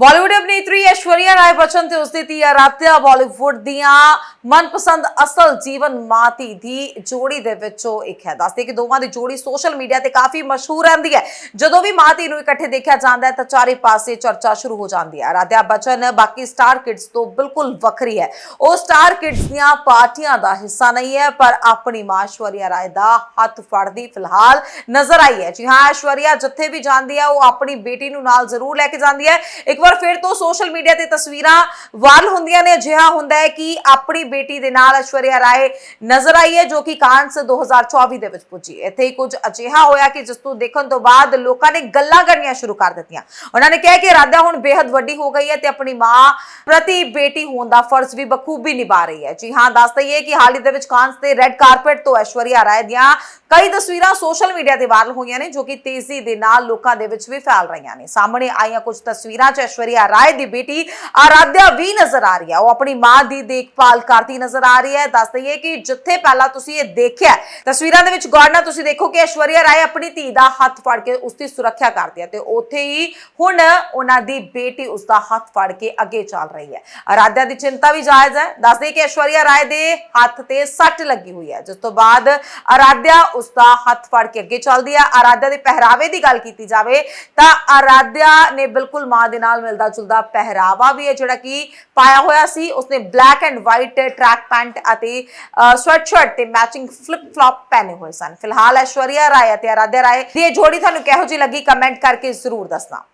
ਬਾਲੀਵੁੱਡ ਅਭਿਨੇਤਰੀ ਐਸ਼ਵਰਿਆ ਰਾਏ ਬਚਨ ਤੇ ਉਸਦੀ ਧੀ ਆਰਾਧਿਆ ਬਾਲੀਵੁੱਡ ਦੀਆਂ ਮਨਪਸੰਦ ਅਸਲ ਜੀਵਨ ਮਾਤੀ ਦੀ ਜੋੜੀ ਦੇ ਵਿੱਚੋਂ ਇੱਕ ਹੈ। ਦੱਸਦੇ ਕਿ ਦੋਵਾਂ ਦੀ ਜੋੜੀ ਸੋਸ਼ਲ ਮੀਡੀਆ ਤੇ ਕਾਫੀ ਮਸ਼ਹੂਰ ਰਹਿੰਦੀ ਹੈ। ਜਦੋਂ ਵੀ ਮਾਤੀ ਨੂੰ ਇਕੱਠੇ ਦੇਖਿਆ ਜਾਂਦਾ ਹੈ ਤਾਂ ਚਾਰੇ ਪਾਸੇ ਚਰਚਾ ਸ਼ੁਰੂ ਹੋ ਜਾਂਦੀ ਹੈ। ਆਰਾਧਿਆ ਬਚਨ, ਬਾਕੀ ਸਟਾਰ ਕਿਡਸ ਤੋਂ ਬਿਲਕੁਲ ਵੱਖਰੀ ਹੈ। ਉਹ ਸਟਾਰ ਕਿਡਸ ਦੀਆਂ ਪਾਰਟੀਆਂ ਦਾ ਹਿੱਸਾ ਨਹੀਂ ਹੈ, ਪਰ ਆਪਣੀ ਮਾਂ ਐਸ਼ਵਰਿਆ ਰਾਏ ਦਾ ਹੱਥ ਫੜਦੀ ਫਿਲਹਾਲ ਨਜ਼ਰ ਆਈ ਹੈ। ਜੀ ਹਾਂ, ਐਸ਼ਵਰਿਆ ਜਿੱਥੇ ਵੀ ਜਾਂਦੀ ਹੈ, ਉਹ ਆਪਣੀ ਬੇਟੀ ਨੂੰ ਨਾਲ ਜ਼ਰੂਰ ਲੈ ਕੇ ਜਾਂਦੀ ਹੈ। ਇੱਕ ਵਾਰ ਫਿਰ ਤੋਂ ਸੋਸ਼ਲ ਮੀਡੀਆ ਤੇ ਤਸਵੀਰਾਂ ਵਾਇਰਲ ਹੁੰਦੀਆਂ ਨੇ, ਅਜਿਹਾ ਹੁੰਦਾ ਹੈ ਕਿ ਆਪਣੀ ਬੇਟੀ ਦੇ ਨਾਲ ਐਸ਼ਵਰਿਆ ਰਾਏ ਨਜ਼ਰ ਆਈ ਹੈ, ਜੋ ਕਿ ਕਾਂਸ 2024 ਦੇ ਵਿੱਚ ਪੁੱਜੀ। ਇੱਥੇ ਹੀ ਕੁਝ ਅਜਿਹਾ ਹੋਇਆ ਕਿ ਜਿਸ ਨੂੰ ਦੇਖਣ ਤੋਂ ਬਾਅਦ ਲੋਕਾਂ ਨੇ ਗੱਲਾਂ ਕਰਨੀਆਂ ਸ਼ੁਰੂ ਕਰ ਦਿੱਤੀਆਂ। ਉਹਨਾਂ ਨੇ ਕਿਹਾ ਕਿ ਰਾਧਾ ਹੁਣ ਬੇहद ਵੱਡੀ ਹੋ ਗਈ ਹੈ ਤੇ ਆਪਣੀ ਮਾਂ ਪ੍ਰਤੀ ਬੇਟੀ ਹੋਣ ਦਾ ਫਰਜ਼ ਵੀ ਬਖੂਬੀ ਨਿਭਾ ਰਹੀ ਹੈ। ਜੀ ਹਾਂ, ਦੱਸ ਦਈਏ ਕਿ ਹਾਲ ਹੀ ਦੇ ਵਿੱਚ ਕਾਂਸ ਦੇ ਰੈੱਡ ਕਾਰਪੇਟ ਤੋਂ ਐਸ਼ਵਰਿਆ ਰਾਏ ਦੀਆਂ ਕਈ ਤਸਵੀਰਾਂ ਸੋਸ਼ਲ ਮੀਡੀਆ ਤੇ ਵਾਇਰਲ ਹੋਈਆਂ ਨੇ ਜੋ ਕਿ ਤੇਜ਼ੀ ਦੇ ਨਾਲ ਲੋਕਾਂ ਦੇ ਵਿੱਚ ਵੀ ਫੈਲ ਰਹੀਆਂ ਨੇ। ਸਾਹਮਣੇ ਆਈਆਂ ਕੁਝ ਤਸਵੀਰਾਂ 'ਚ ਐਸ਼ਵਰਿਆ ਰਾਏ ਦੀ ਬੇਟੀ ਆਰਾਧਿਆ ਵੀ ਨਜ਼ਰ ਆ ਰਹੀ ਹੈ। ਉਹ ਆਪਣੀ ਮਾਂ ਦੀ ਦੇਖਭਾਲ ਕਰਦੀ ਨਜ਼ਰ ਆ ਰਹੀ ਹੈ। ਦੱਸ ਦਈਏ ਕਿ ਜਿੱਥੇ ਪਹਿਲਾਂ ਤੁਸੀਂ ਇਹ ਦੇਖਿਆ ਤਸਵੀਰਾਂ ਦੇ ਵਿੱਚ ਗੌਰ ਨਾਲ ਤੁਸੀਂ ਦੇਖੋ ਕਿ ਐਸ਼ਵਰਿਆ ਰਾਏ ਆਪਣੀ ਧੀ ਦਾ ਹੱਥ ਫੜ ਕੇ ਉਸ ਦੀ ਸੁਰੱਖਿਆ ਕਰਦੀ ਹੈ ਤੇ ਉੱਥੇ ਹੀ ਹੁਣ ਉਹਨਾਂ ਦੀ ਬੇਟੀ ਉਸ ਦਾ ਹੱਥ ਫੜ ਕੇ ਅੱਗੇ ਚੱਲ ਰਹੀ ਹੈ। ਆਰਾਧਿਆ ਦੀ ਚਿੰਤਾ ਵੀ ਜਾਇਜ਼ ਹੈ। ਦੱਸ ਦਈਏ ਕਿ ਐਸ਼ਵਰਿਆ ਰਾਏ ਦੇ ਹੱਥ ਤੇ ਸੱਟ ਲੱਗੀ ਹੋਈ ਹੈ, ਜਿਸ ਤੋਂ ਬਾਅਦ ਆਰਾਧਿਆ ਉਸ ਦਾ ਹੱਥ ਫੜ ਕੇ ਅੱਗੇ ਚੱਲਦੀ ਹੈ। ਆਰਾਧਿਆ ਦੇ ਪਹਿਰਾਵੇ ਦੀ ਗੱਲ ਕੀਤੀ ਜਾਵੇ ਤਾਂ ਆਰਾਧਿਆ ਨੇ ਬਿਲਕੁਲ ਮਾਂ ਦੇ ਨਾਲ ਮਿਲਦਾ ਜੁਲਦਾ ਪਹਿਰਾਵਾ ਵੀ ਹੈ ਜਿਹੜਾ ਕਿ ਪਾਇਆ ਹੋਇਆ ਸੀ। ਉਸਨੇ black and white track pant ਅਤੇ ਸਵੈਟਸ਼ਰਟ ਤੇ ਮੈਚਿੰਗ ਫਲਿਪ ਫਲॉप ਪਹਿਨੇ ਹੋਏ ਸਨ। ਫਿਲਹਾਲ ਐਸ਼ਵਰਿਆ ਰਾਏ ਅਤੇ ਆਰਾਧਿਆ ਰਾਏ ਦੀ ਇਹ ਜੋੜੀ ਤੁਹਾਨੂੰ ਕਿਹੋ ਜਿਹੀ ਲੱਗੀ? ਕਮੈਂਟ ਕਰਕੇ ਜ਼ਰੂਰ ਦੱਸਣਾ।